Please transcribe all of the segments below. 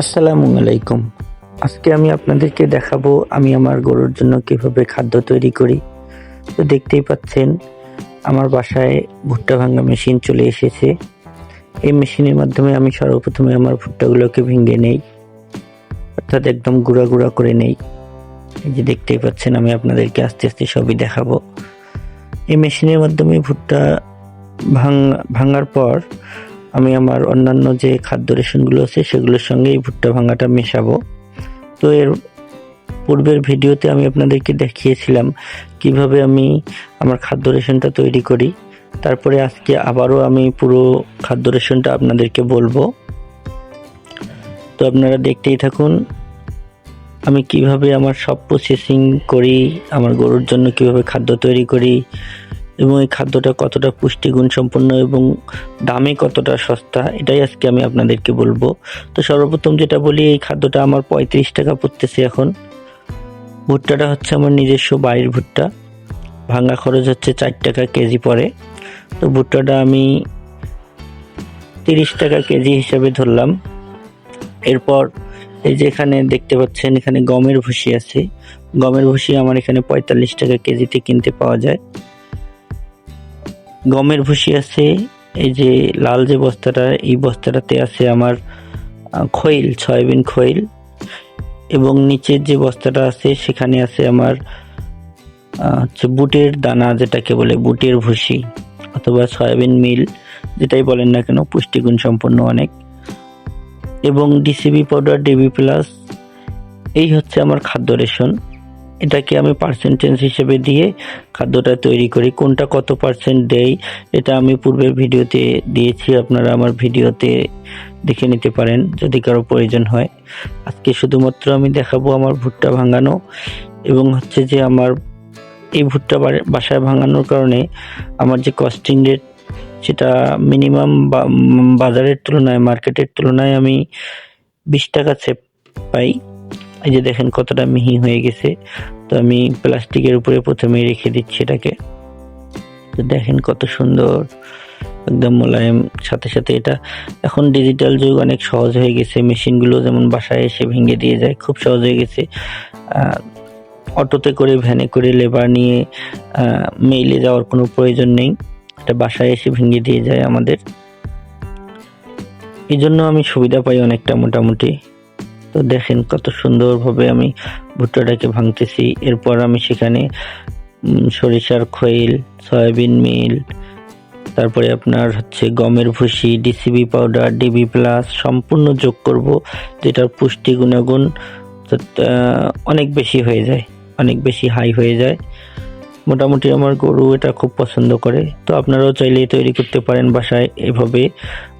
আসসালামু আলাইকুম। আজকে আমি আপনাদেরকে দেখাবো আমি আমার গরুর জন্য কীভাবে খাদ্য তৈরি করি। তো দেখতেই পাচ্ছেন, আমার বাসায় ভুট্টা ভাঙা মেশিন চলে এসেছে। এই মেশিনের মাধ্যমে আমি সর্বপ্রথমে আমার ভুট্টাগুলোকে ভেঙে নেই, অর্থাৎ একদম গুঁড়া গুঁড়া করে নেই। এই যে দেখতেই পাচ্ছেন, আমি আপনাদেরকে আস্তে আস্তে সবই দেখাবো। এই মেশিনের মাধ্যমে ভুট্টা ভাঙ, ভাঙার পর আমি আমার অন্যান্য যে খাদ্য রেশনগুলো আছে, সেগুলোর সঙ্গে এই ভুট্টা ভাঙাটা মেশাবো। তো এর পূর্বের ভিডিওতে আমি আপনাদেরকে দেখিয়েছিলাম কীভাবে আমি আমার খাদ্য রেশনটা তৈরি করি। তারপরে আজকে আবারও আমি পুরো খাদ্য রেশনটা আপনাদেরকে বলব। তো আপনারা দেখতেই থাকুন, আমি কীভাবে আমার সব প্রসেসিং করি, আমার গরুর জন্য কীভাবে খাদ্য তৈরি করি এবং এই খাদ্যটা কতটা পুষ্টিগুণ সম্পন্ন এবং দামে কতটা সস্তা, এটাই আজকে আমি আপনাদেরকে বলব। তো সর্বপ্রথম যেটা বলি, এই খাদ্যটা আমার পঁয়ত্রিশ টাকা পড়তেছে এখন। ভুট্টাটা হচ্ছে আমার নিজস্ব বাড়ির ভুট্টা। ভাঙা খরচ হচ্ছে চার টাকা কেজি পড়ে তো ভুট্টাটা আমি তিরিশ টাকা কেজি হিসাবে ধরলাম। এরপর এই যে এখানে দেখতে পাচ্ছেন, এখানে গমের ভুসি আছে। গমের ভুসি আমার এখানে পঁয়তাল্লিশ টাকা কেজিতে কিনতে পাওয়া যায়। গমের ভুসি আছে, এই যে লাল যে বস্তাটা, এই বস্তাটাতে আছে আমার খৈল, সয়াবিন খৈল। এবং নিচের যে বস্তাটা আছে, সেখানে আছে আমার হচ্ছে বুটের দানা যেটাকে বলে বুটের ভুসি অথবা সয়াবিন মিল, যেটাই বলেন না কেন, পুষ্টিগুণ সম্পন্ন অনেক। এবং ডিসিবি পাউডার ডিবি প্লাস এই হচ্ছে আমার খাদ্য রেশন। এটাকে আমি পার্সেন্টেজ হিসেবে দিয়ে খাদ্যটা তৈরি করি। কোনটা কত পার্সেন্ট দেই, এটা আমি পূর্বের ভিডিওতে দিয়েছি, আপনারা আমার ভিডিওতে দেখে নিতে পারেন যদি কারও প্রয়োজন হয়। আজকে শুধুমাত্র আমি দেখাবো আমার ভুট্টা ভাঙানো এবং হচ্ছে যে আমার এই ভুট্টা বাসায় ভাঙানোর কারণে আমার যে কস্টিং রেট সেটা মিনিমাম বাজারের তুলনায় মার্কেটের তুলনায় আমি বিশ টাকা সেভ পাই। এই যে দেখেন কতটা মিহি হয়ে গেছে। তো আমি প্লাস্টিকের উপরে প্রথমে রেখে দিচ্ছি এটাকে। তো দেখেন কত সুন্দর একদম মোলায়েম, সাথে সাথে এটা এখন ডিজিটাল যুগ অনেক সহজ হয়ে গেছে। মেশিনগুলো যেমন বাসায় এসে ভেঙে দিয়ে যায়, খুব সহজ হয়ে গেছে। অটোতে করে, ভ্যানে করে লেবার নিয়ে মেইলে যাওয়ার কোনো প্রয়োজন নেই। এটা বাসায় এসে ভেঙে দিয়ে যায় আমাদের। এই জন্য আমি সুবিধা পাই অনেকটা মোটামুটি। তো দেখেন কত সুন্দরভাবে আমি ভুট্টাটাকে ভাঙতেছি। এরপর আমি সেখানে সরিষার খৈল, সয়াবিন মিল, তারপরে আপনার হচ্ছে গমের ভুসি ডিসিবি পাউডার ডিবি প্লাস সম্পূর্ণ যোগ করব, যেটার পুষ্টি গুণাগুণ অনেক বেশি হয়ে যায়, অনেক বেশি হাই হয়ে যায়। মোটামুটি আমার গরু এটা খুব পছন্দ করে। তো আপনারাও চাইলে তৈরি করতে পারেন বাসায়। এভাবে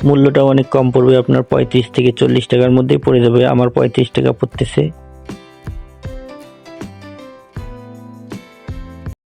মূল্যটা অনেক কম পড়বে, আপনার পঁয়ত্রিশ থেকে চল্লিশ টাকার মধ্যেই পড়ে যাবে। আমার পঁয়ত্রিশ টাকা পড়তেছে।